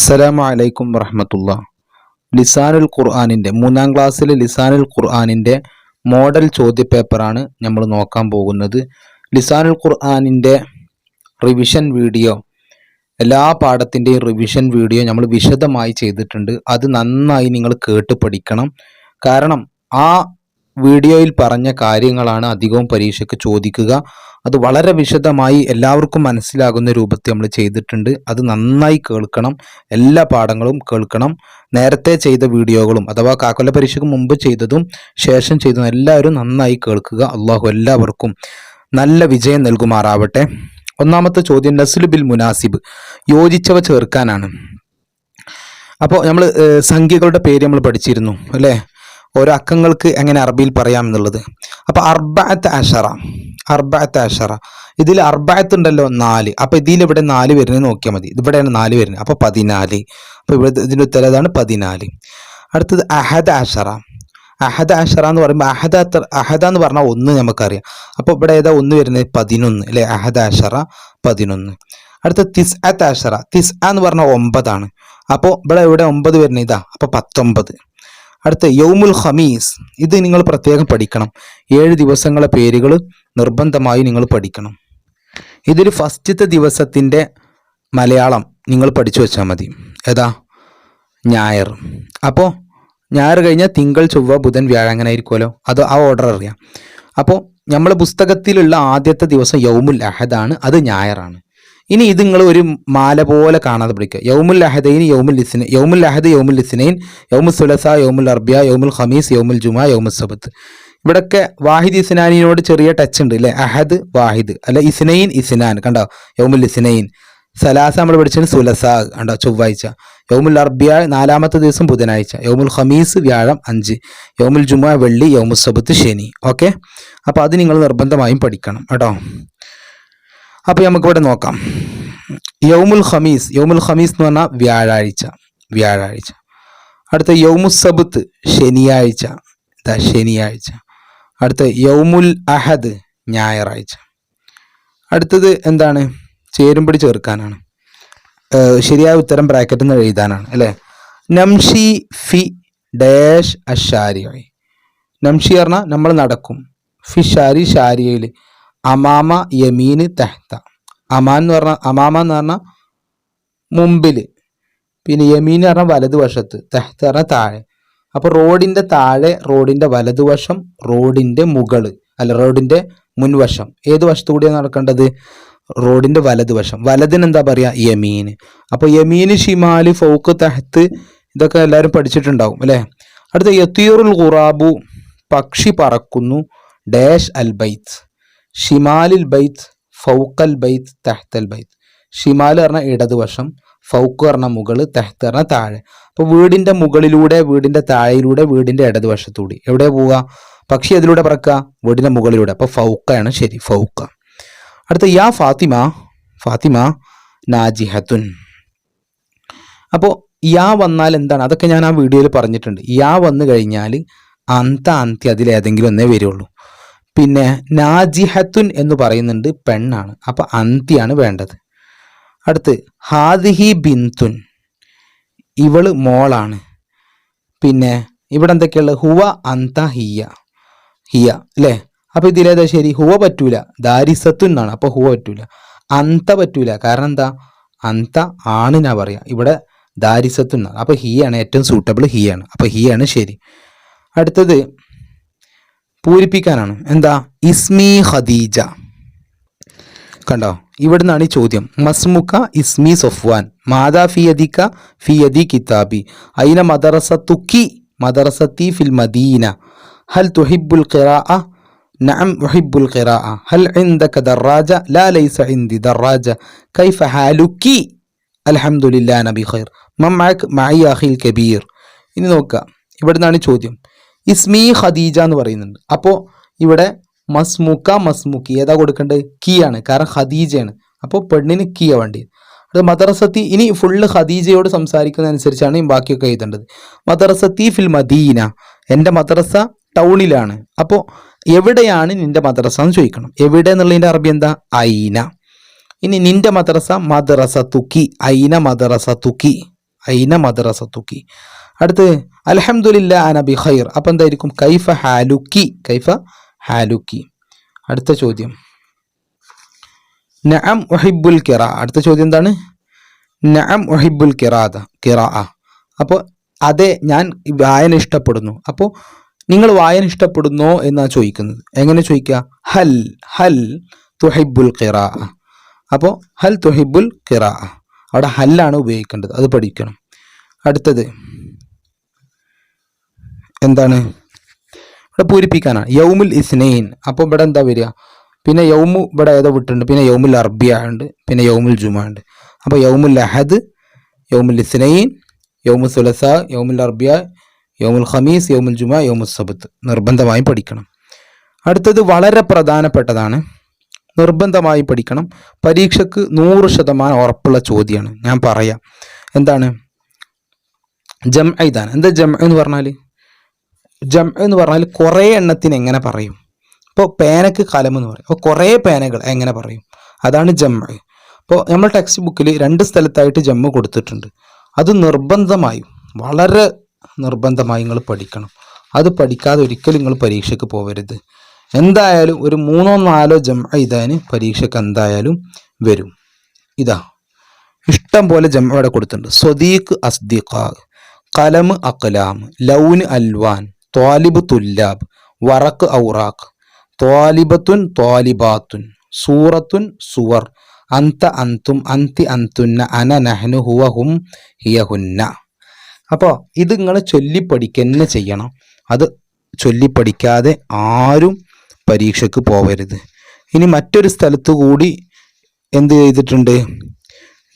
അസ്സലാമു അലൈക്കും വറഹമത്തുള്ള. ലിസാനുൽ ഖുർആാനിന്റെ മൂന്നാം ക്ലാസ്സിലെ ലിസാനുൽ ഖുർആാനിന്റെ മോഡൽ ചോദ്യപേപ്പറാണ് നമ്മൾ നോക്കാൻ പോകുന്നത്. ലിസാനുൽ ഖുർആാനിന്റെ റിവിഷൻ വീഡിയോ എല്ലാ പാഠത്തിന്റെയും റിവിഷൻ വീഡിയോ നമ്മൾ വിശദമായി ചെയ്തിട്ടുണ്ട്. അത് നന്നായി നിങ്ങൾ കേട്ട് പഠിക്കണം. കാരണം ആ വീഡിയോയിൽ പറഞ്ഞ കാര്യങ്ങളാണ് അധികവും പരീക്ഷയ്ക്ക് ചോദിക്കുക. അത് വളരെ വിശദമായി എല്ലാവർക്കും മനസ്സിലാകുന്ന രൂപത്തിൽ നമ്മൾ ചെയ്തിട്ടുണ്ട്. അത് നന്നായി കേൾക്കണം. എല്ലാ പാഠങ്ങളും കേൾക്കണം. നേരത്തെ ചെയ്ത വീഡിയോകളും അഥവാ കാക്കൊല്ല പരീക്ഷയ്ക്ക് മുമ്പ് ചെയ്തതും ശേഷം ചെയ്തതും എല്ലാവരും നന്നായി കേൾക്കുക. അള്ളാഹു എല്ലാവർക്കും നല്ല വിജയം നൽകുമാറാവട്ടെ. ഒന്നാമത്തെ ചോദ്യം നസ്ലു ബിൽ മുനാസിബ്. യോജിച്ചവ ചേർക്കാനാണ്. അപ്പോൾ നമ്മൾ സംഖ്യകളുടെ പേര് നമ്മൾ പഠിച്ചിരുന്നു അല്ലേ? ഓരോ അക്കങ്ങൾക്ക് എങ്ങനെ അറബിയിൽ പറയാം എന്നുള്ളത്. അപ്പോൾ അർബഅത്ത് അഷറ അർബഅത്ത് അഷറ. ഇതിൽ അർബാത്ത് ഉണ്ടല്ലോ നാല്. അപ്പോൾ ഇതിൽ ഇവിടെ നാല് വരുന്നത് നോക്കിയാൽ മതി. ഇവിടെയാണ് നാല് വരുന്നത്. അപ്പോൾ പതിനാല്. അപ്പോൾ ഇവിടെ ഇതിന്റെ ഉത്തരം ഏതാണ് പതിനാല്. അടുത്തത് അഹദ് അഷറ. അഹദ അഷറ എന്ന് പറയുമ്പോൾ അഹദ അഹദ എന്ന് പറഞ്ഞാൽ ഒന്ന് നമുക്കറിയാം. അപ്പോൾ ഇവിടെ ഏതാ ഒന്ന് വരുന്നത്? പതിനൊന്ന്. അല്ലേ? അഹദ അഷറ പതിനൊന്ന്. അടുത്ത തിസ് അത്ത് അഷറ. തിസ് എന്ന് പറഞ്ഞാൽ ഒമ്പതാണ്. അപ്പോൾ ഇവിടെ ഇവിടെ ഒമ്പത് വരുന്നത് ഇതാ. അപ്പോൾ പത്തൊമ്പത്. അടുത്ത യൗമുൽ ഹമീസ് ഇത് നിങ്ങൾ പ്രത്യേകം പഠിക്കണം. ഏഴ് ദിവസങ്ങളെ പേരുകൾ നിർബന്ധമായി നിങ്ങൾ പഠിക്കണം. ഇതിൽ ഫസ്റ്റത്തെ ദിവസത്തിന്റെ മലയാളം നിങ്ങൾ പഠിച്ചു വെച്ചാൽ മതി. ഏതാ? ഞായർ. അപ്പോൾ ഞായർ കഴിഞ്ഞാൽ തിങ്കൾ ചൊവ്വ ബുധൻ വ്യാഴം അങ്ങനെ ആയിരിക്കുമല്ലോ. അത് ആ ഓർഡർ അറിയാം. അപ്പോൾ നമ്മളെ പുസ്തകത്തിലുള്ള ആദ്യത്തെ ദിവസം യൗമുൽ അഹദാണ്. അത് ഞായറാണ്. ഇനി ഇത് നിങ്ങൾ ഒരു മാല പോലെ കാണാതെ പഠിക്കുക യൗമുൽ അഹദൈൻ യൗമുൽ ലിസ്നൈൻ യൗമുൽ അഹദ് യൗമുൽ ലിസ്നൈൻ യൗമുൽ സുലസ യൗമുൽ അർബിയ യൗമുൽ ഖമീസ് യൗമുൽ ജുമാ യൗമുൽ സബത്ത്. ഇവിടൊക്കെ വാഹിദ് ഇസ്നാനിനോട് ചെറിയ ടച്ച് ഉണ്ട് അല്ലേ അഹദ് വാഹിദ്. അല്ല ഇസ്നൈൻ ഇസ്നാൻ. കണ്ടോ? യൗമുൽ ഇസ്നൈൻ. സലാസ നമ്മൾ പഠിച്ചത് സുലസ കണ്ടോ? ചൊവ്വാഴ്ച. യൗമുൽ അർബിയ നാലാമത്തെ ദിവസം ബുധനാഴ്ച. യൗമുൽ ഖമീസ് വ്യാഴം അഞ്ച്. യൗമുൽ ജുമാ വെള്ളി യൗമുൽ സബത്ത് ശനി. ഓക്കെ? അപ്പോൾ അത് നിങ്ങൾ നിർബന്ധമായും പഠിക്കണം. കേട്ടോ? അപ്പോൾ നമുക്കിവിടെ നോക്കാം. യൗമുൽ ഖമീസ് യൗമുൽ ഖമീസ് എന്ന് പറഞ്ഞാൽ വ്യാഴാഴ്ച വ്യാഴാഴ്ച. അടുത്ത യൗമുൽ സബത്ത് ശനിയാഴ്ച ഇതാ ശനിയാഴ്ച. അടുത്ത യൗമുൽ അഹദ് ഞായറാഴ്ച. അടുത്തത് എന്താണ്? ചേരുംപടി ചേർക്കാനാണ്. ശരിയായ ഉത്തരം ബ്രാക്കറ്റിൽ നിന്ന് എഴുതാനാണ് അല്ലേ? നംഷി ഫി ഡാഷ് അഷാരിയായി നംഷി പറഞ്ഞാൽ നമ്മൾ നടക്കും. ഫി ഷാരി ഷാരിയയിൽ. അമാമ യമീന് തെഹ്ത. അമാൻ എന്ന് പറഞ്ഞാൽ അമാമ എന്ന് പറഞ്ഞാൽ മുമ്പിൽ പിന്നെ യമീൻ എന്ന് പറഞ്ഞാൽ വലതുവശത്ത് തെഹ്ത പറഞ്ഞാൽ താഴെ. അപ്പോൾ റോഡിന്റെ താഴെ റോഡിന്റെ വലതുവശം റോഡിന്റെ മുകൾ അല്ല റോഡിന്റെ മുൻവശം. ഏത് വശത്തു കൂടിയാണ് നടക്കേണ്ടത്? റോഡിന്റെ വലതുവശം. വലതിന് എന്താ പറയുക യമീന്. അപ്പോൾ യമീന് ഷിമാൽ ഫോക്ക് തെഹത്ത് ഇതൊക്കെ എല്ലാവരും പഠിച്ചിട്ടുണ്ടാവും അല്ലേ? അടുത്ത യത്തീറുൽ ഖുറാബു പക്ഷി പറക്കുന്നു ഡാഷ് അൽ ബൈത്ത്. ഷിമാലിൽ ബൈത്ത് ഫൗക്കൽ ബൈത്ത് തെഹ്തൽ ബൈത്ത്. ഷിമാൽ പറഞ്ഞ ഇടതുവശം ഫൗക്ക് പറഞ്ഞ മുകൾ തെഹ്ത്ത് പറഞ്ഞ താഴെ. അപ്പോൾ വീടിന്റെ മുകളിലൂടെ വീടിന്റെ താഴെയിലൂടെ വീടിന്റെ ഇടതുവശത്തൂടി. എവിടെ പോവുക? പക്ഷി അതിലൂടെ പറക്കുക വീടിന്റെ മുകളിലൂടെ. അപ്പോൾ ഫൗക്കയാണ് ശരി ഫൗക്ക. അടുത്ത യാ ഫാത്തിമ ഫാത്തിമ നാജിഹത്തുൻ. അപ്പോൾ യാ വന്നാൽ എന്താണ്? അതൊക്കെ ഞാൻ ആ വീഡിയോയിൽ പറഞ്ഞിട്ടുണ്ട്. യാ വന്നു കഴിഞ്ഞാൽ അന്ത അന്ത്യ അതിലേതെങ്കിലും ഒന്നേ വരുള്ളൂ. പിന്നെ നാജിഹത്തുൻ എന്ന് പറയുന്നുണ്ട് പെണ്ണാണ്. അപ്പോൾ അന്തിയാണ് വേണ്ടത്. അടുത്ത് ഹാദിഹി ബിന്തുൻ. ഇവൾ മോളാണ്. പിന്നെ ഇവിടെ എന്തൊക്കെയുള്ള ഹുവ അന്ത ഹിയ. ഹിയ അല്ലേ? അപ്പൊ ഇതിലേതാ ശരി? ഹുവ പറ്റൂല. ദാരിസത്തു എന്നാണ്. അപ്പൊ ഹുവ പറ്റൂല. അന്ത പറ്റൂല. കാരണം എന്താ? അന്ത ആണിനാ പറയാ. ഇവിടെ ദാരിസത്തു എന്നാണ്. അപ്പൊ ഹിയാണ് ഏറ്റവും സൂട്ടബിൾ ഹിയാണ്. അപ്പൊ ഹിയാണ് ശരി. അടുത്തത് പൂരിപ്പിക്കാനാണ് എന്താ ഇസ്മി ഖദീജ കണ്ടോ ഇവിടുന്നാണ് ഈ ചോദ്യം മസ്മുക്ക ഇസ്മി സൊഫ്വാൻ മാതാ ഫിയദിക്ക ഫിയദി കിതാബി അയിന മദറസത്തുക്കി മദറസത്തി ഫിൽ മദീന ഹൽ തുഹിബുൽ ഖിറാഅ نعم أحب القراءة هل عندك دراجة لا ليس عندي دراجة كيف حالك الحمد لله أنا بخير من معك معي أخي الكبير ഇനി നോക്കുക ഇവിടുന്നാണ് ചോദ്യം ഇസ്മി ഖദീജ എന്ന് പറയുന്നുണ്ട്. അപ്പോൾ ഇവിടെ മസ്മുക്ക മസ്മുക്കി. ഏതാ കൊടുക്കേണ്ടത് കീ ആണ് കാരണം ഖദീജയാണ്. അപ്പോൾ പെണ്ണിന് കീയ വേണ്ടി അത് മദറസത്തി ഇനി ഫുള്ള് ഖദീജയോട് സംസാരിക്കുന്ന അനുസരിച്ചാണ് ഈ ബാക്കിയൊക്കെ എഴുതേണ്ടത്. മദറസത്തി ഫിൽ മദീന. എന്റെ മദ്രസ ടൗണിലാണ്. അപ്പോൾ എവിടെയാണ് നിന്റെ മദ്രസ എന്ന് ചോദിക്കണം. എവിടെ എന്നുള്ളതിന്റെ അറബി എന്താ? ഐന. ഇനി നിന്റെ മദ്രസ മദ്രസ തുക്കി ഐന മദ്രസ തുക്കി ഐന മദ്രസത്തുക്കി. അടുത്ത് അലഹമുല്ല അനബി ഖൈർ. അപ്പം എന്തായിരിക്കും? കൈഫ ഹാലുക്കി. കൈഫ ഹാലുക്കി. അടുത്ത ചോദ്യം. നഅം ഒഹിബുൽ കിറ. അടുത്ത ചോദ്യം എന്താണ്? നഅം ഒഹിബുൽ കിറാദ. കിറാ. അപ്പോൾ അതെ ഞാൻ വായന ഇഷ്ടപ്പെടുന്നു. അപ്പോൾ നിങ്ങൾ വായന ഇഷ്ടപ്പെടുന്നോ എന്നാണ് ചോദിക്കുന്നത്? എങ്ങനെ ചോദിക്കുക? ഹൽ ഹൽ തുഹിബുൽ കിറാ. അപ്പോൾ ഹൽ തുഹിബുൽ കിറാ. അവിടെ ഹല്ലാണ് ഉപയോഗിക്കേണ്ടത്. അത് പഠിക്കണം. അടുത്തത്. എന്താണ്? ഇവിടെ പൂരിപ്പിക്കാനാണ് യൗമുൽ ഇസ്നൈൻ. അപ്പോൾ ഇവിടെ എന്താ വരിക? പിന്നെ യൗമു ഇവിടെ ഏതോ വിട്ടുണ്ട് പിന്നെ യൗമുൽ അർബിയ ഉണ്ട്. പിന്നെ യൗമുൽ ജുമ ഉണ്ട്. അപ്പോൾ യൗമുൽ അഹദ് യൗമുൽ ഇസ്നൈൻ യൗമുൽ സുലസ യൗമുൽ അർബിയ യൗമുൽ ഖമീസ് യൗമുൽ ജുമ യൗമുൽ സബത്ത്. നിർബന്ധമായും പഠിക്കണം. അടുത്തത് വളരെ പ്രധാനപ്പെട്ടതാണ്. നിർബന്ധമായും പഠിക്കണം. പരീക്ഷയ്ക്ക് നൂറ് ശതമാനം ഉറപ്പുള്ള ചോദ്യമാണ്. ഞാൻ പറയാം. എന്താണ്? ജം ഐദാൻ എന്താ ജം എന്ന് പറഞ്ഞാൽ ജം എന്ന് പറഞ്ഞാൽ കുറേ എണ്ണത്തിന് എങ്ങനെ പറയും? ഇപ്പോൾ പേനക്ക് കലം എന്ന് പറയും. അപ്പോൾ കുറേ പേനകൾ എങ്ങനെ പറയും? അതാണ് ജം അപ്പോൾ നമ്മൾ ടെക്സ്റ്റ് ബുക്കിൽ രണ്ട് സ്ഥലത്തായിട്ട് ജമ്മ് കൊടുത്തിട്ടുണ്ട്. അത് നിർബന്ധമായും വളരെ നിർബന്ധമായി നിങ്ങൾ പഠിക്കണം. അത് പഠിക്കാതെ ഒരിക്കലും നിങ്ങൾ പരീക്ഷയ്ക്ക് പോകരുത് എന്തായാലും ഒരു മൂന്നോ നാലോ ജം ഇതാന് പരീക്ഷയ്ക്ക് എന്തായാലും വരും. ഇതാ. ഇഷ്ടം പോലെ ജം ഇവിടെ കൊടുത്തിട്ടുണ്ട്. സ്വദീഖ് അസ്ദിഖാ. കലം അക്കലാം ലൗന് അൽവാൻ. ത്വാലിബ് തുല്ലാബ് വറക്ക് ഔറാഖ്. ത്വാലിബത്തുൻ ത്വാലിബാത്തുൻ സൂറത്തുൻ സുവർ. അന്ത അന്തും അന്തി അന്തുന്ന അന നഹ്നു ഹുവഹും ഹും ഹിയ ഹുന്ന. അപ്പോൾ ഇത് നിങ്ങൾ ചൊല്ലിപ്പടിക്കന്നെ ചെയ്യണം. അത് ചൊല്ലിപ്പടിക്കാതെ ആരും പരീക്ഷയ്ക്ക് പോവരുത്. ഇനി മറ്റൊരു സ്ഥലത്ത് കൂടി എന്ത് ചെയ്തിട്ടുണ്ട്?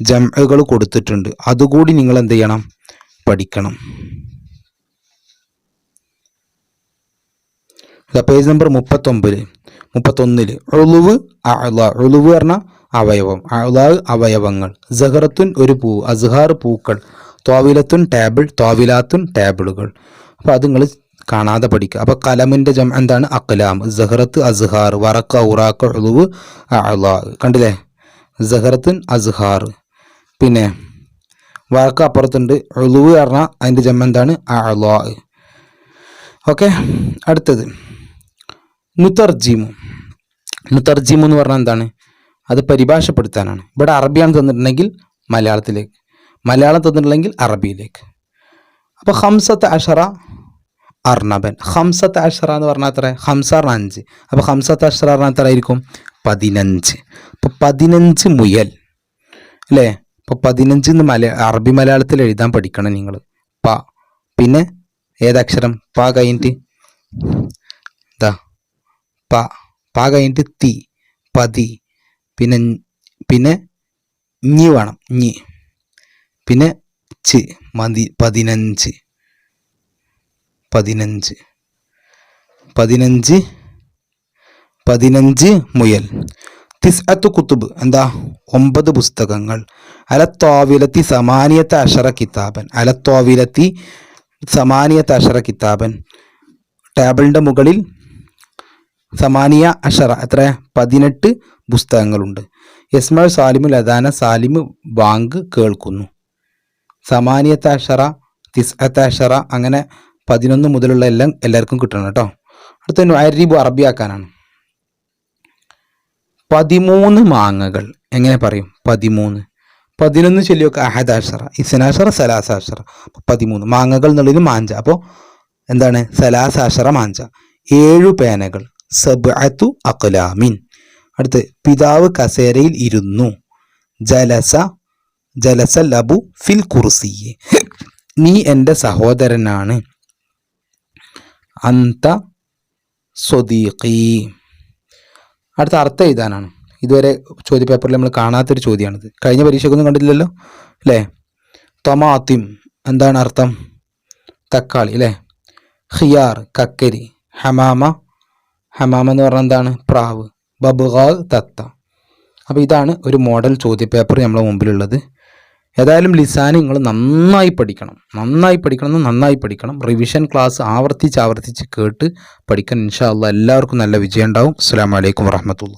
ജംഅകൾ കൊടുത്തിട്ടുണ്ട്. അതുകൂടി നിങ്ങൾ എന്ത് ചെയ്യണം? പഠിക്കണം. പേജ് നമ്പർ മുപ്പത്തൊമ്പത്. മുപ്പത്തൊന്നിൽ ഒളുവ് അള ഒളുവ് പറഞ്ഞ അവയവം. അളാവ് അവയവങ്ങൾ. ജഹറത്തുൻ ഒരു പൂ അസ്ഹാർ പൂക്കൾ. തോവിലത്തുൻ ടേബിൾ തോവിലാത്തുൻ ടേബിളുകൾ അപ്പോൾ അത് നിങ്ങൾ കാണാതെ പഠിക്കുക. അപ്പോൾ കലമിന്റെ ജം എന്താണ്? അക്ലാം ജഹറത്ത് അസ്ഹാർ. വറക്ക ഉറാക്ക ഒളുവ് അള കണ്ടില്ലേ? ജഹറത്തുൻ അസ്ഹാർ. പിന്നെ വറക്ക അപ്പുറത്തുണ്ട്. ഒളുവ് പറഞ്ഞാൽ അതിന്റെ ജം എന്താണ്? അള ഓക്കെ? അടുത്തത്. നുതർജിമു മുത്തർജീമു എന്ന് പറഞ്ഞാൽ എന്താണ്? അത് പരിഭാഷപ്പെടുത്താനാണ്. ഇവിടെ അറബിയാണ് തന്നിട്ടുണ്ടെങ്കിൽ മലയാളത്തിലേക്ക്. മലയാളം തന്നിട്ടുണ്ടെങ്കിൽ അറബിയിലേക്ക്. അപ്പോൾ ഹംസത്ത് അഷറ അർണബൻ. ഹംസത്ത് അഷറ എന്ന് പറഞ്ഞാൽ എത്ര? ഹംസ അഞ്ച്. അപ്പോൾ ഹംസത്ത് അഷറ പറഞ്ഞാൽ എത്ര ആയിരിക്കും? പതിനഞ്ച്. അപ്പോൾ പതിനഞ്ച് മുയൽ. അല്ലേ? അപ്പോൾ പതിനഞ്ച് എന്ന് മല അറബി മലയാളത്തിൽ എഴുതാൻ പഠിക്കണം നിങ്ങൾ. പ. പിന്നെ ഏതക്ഷരം പ കഴിഞ്ഞിട്ട് പ പ കഴിഞ്ഞിട്ട് തി പതി. പിന്നെ പിന്നെ ഞി വേണം ഞി. പിന്നെ ച് മതി പതിനഞ്ച്. പതിനഞ്ച്. പതിനഞ്ച് പതിനഞ്ച് മുയൽ. തിസ്അത്തു കുത്തുബ് എന്താ? ഒമ്പത് പുസ്തകങ്ങൾ. അലത്തോവിലത്തി സമാനിയത്ത് അഷറ കിതാബൻ. അലത്തോവിലത്തി സമാനിയത്ത് അഷറ കിതാബൻ. ടേബിളിന്റെ മുകളിൽ സമാനിയ അഷറ എത്ര? പതിനെട്ട് പുസ്തകങ്ങളുണ്ട്. യസ്മൽ സാലിമു അദാന സാലിം ബാങ്ക് കേൾക്കുന്നു. സമാനിയത്തെ അഷറ തിസ്അത്തെ അഷറ അങ്ങനെ പതിനൊന്ന് മുതലുള്ള എല്ലാം എല്ലാവർക്കും കിട്ടണം കേട്ടോ. അടുത്ത അരീബ് അറബിയാക്കാനാണ് പതിമൂന്ന് മാങ്ങകൾ. എങ്ങനെ പറയും? പതിമൂന്ന്. പതിനൊന്ന് ചൊല്ലിയൊക്കെ അഹദാഷറ ഇസനാഷറ സലാസാഷറ പതിമൂന്ന്. മാങ്ങകൾ എന്നുള്ളതിന് മാഞ്ച. അപ്പോൾ എന്താണ്? സലാസാഷറ മാഞ്ച. ഏഴു പേനകൾ. സബ്അത്തു അഖ്ലാമിൻ. അടുത്ത് പിതാവ് കസേരയിൽ ഇരുന്നു. ജലസ ജലസ ലബു ഫിൽ കുർസിയെ. നീ എന്റെ സഹോദരനാണ്. അന്ത സ്വദീഖി. അടുത്ത അർത്ഥം എഴുതാനാണ്. ഇതുവരെ ചോദ്യ പേപ്പറിൽ നമ്മൾ കാണാത്തൊരു ചോദ്യമാണിത്. കഴിഞ്ഞ പരീക്ഷയ്ക്കൊന്നും കണ്ടില്ലല്ലോ? അല്ലേ തൊമാത്തിം. എന്താണ് അർത്ഥം? തക്കാളി അല്ലേ ഹിയാർ കക്കരി. ഹമാമ ഹമാമ എന്ന് പറഞ്ഞാൽ എന്താണ്? പ്രാവ്. ബബുഗാ തത്ത. അപ്പോൾ ഇതാണ് ഒരു മോഡൽ ചോദ്യപേപ്പർ നമ്മളെ മുമ്പിലുള്ളത്. ഏതായാലും ലിസാൻ നിങ്ങൾ നന്നായി പഠിക്കണം. നന്നായി പഠിക്കണം നന്നായി പഠിക്കണം. റിവിഷൻ ക്ലാസ് ആവർത്തിച്ച് ആവർത്തിച്ച് കേട്ട് പഠിക്കാൻ ഇൻഷാ അള്ളാഹ് എല്ലാവർക്കും നല്ല വിജയം ഉണ്ടാവും. അസ്സാം വലൈക്കും വറഹമത്തുള്ള